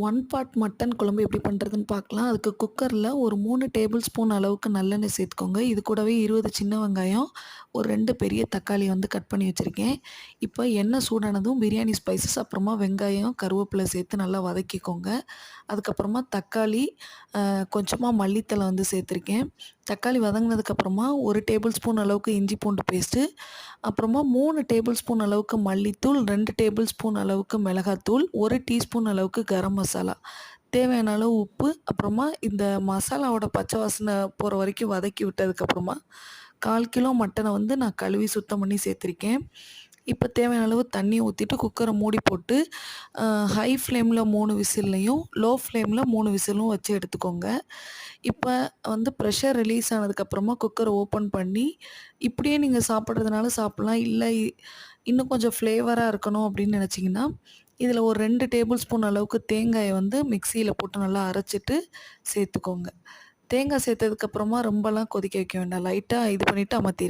One pot mutton குழம்பு எப்படி பண்ணுறதுன்னு பார்க்கலாம். அதுக்கு குக்கரில் ஒரு மூணு டேபிள் ஸ்பூன் அளவுக்கு நல்லெண்ணெய் சேர்த்துக்கோங்க. இது கூடவே இருபது சின்ன வெங்காயம் ஒரு ரெண்டு பெரிய தக்காளி வந்து கட் பண்ணி வச்சுருக்கேன். இப்போ எண்ணெய் சூடானதும் பிரியாணி ஸ்பைசஸ் அப்புறமா வெங்காயம் கருவேப்பிலை சேர்த்து நல்லா வதக்கிக்கோங்க. அதுக்கப்புறமா தக்காளி கொஞ்சமாக மல்லித்தலை வந்து சேர்த்துருக்கேன். தக்காளி வதங்கினதுக்கப்புறமா ஒரு டேபிள் ஸ்பூன் அளவுக்கு இஞ்சி பூண்டு பேஸ்ட்டு அப்புறமா மூணு டேபிள் ஸ்பூன் அளவுக்கு மல்லித்தூள் ரெண்டு டேபிள் ஸ்பூன் அளவுக்கு மிளகாத்தூள் ஒரு டீஸ்பூன் அளவுக்கு கரம் மசாலா. தேவையான அளவு உப்பு அப்புறமா இந்த மசாலாவோட பச்சை வாசனை போகிற வரைக்கும் வதக்கி விட்டதுக்கப்புறமா கால் கிலோ மட்டனை வந்து நான் கழுவி சுத்தம் பண்ணி சேர்த்துருக்கேன். இப்போ தேவையான அளவு தண்ணி ஊற்றிட்டு குக்கரை மூடி போட்டு ஹை ஃப்ளேமில் மூணு விசில்லையும் லோ ஃப்ளேமில் மூணு விசிலும் வச்சு எடுத்துக்கோங்க. இப்போ வந்து ப்ரெஷர் ரிலீஸ் ஆனதுக்கப்புறமா குக்கரை ஓப்பன் பண்ணி இப்படியே நீங்கள் சாப்பிட்றதுனால சாப்பிட்லாம். இல்லை இன்னும் கொஞ்சம் ஃப்ளேவராக இருக்கணும் அப்படின்னு நினச்சிங்கன்னா இதில் ஒரு ரெண்டு டேபிள் ஸ்பூன் அளவுக்கு தேங்காயை வந்து மிக்சியில் போட்டு நல்லா அரைச்சிட்டு சேர்த்துக்கோங்க. தேங்காய் சேர்த்ததுக்கப்புறமா ரொம்பலாம் கொதிக்க வைக்க வேண்டாம். லைட்டாக இது பண்ணிவிட்டு அமர்த்தி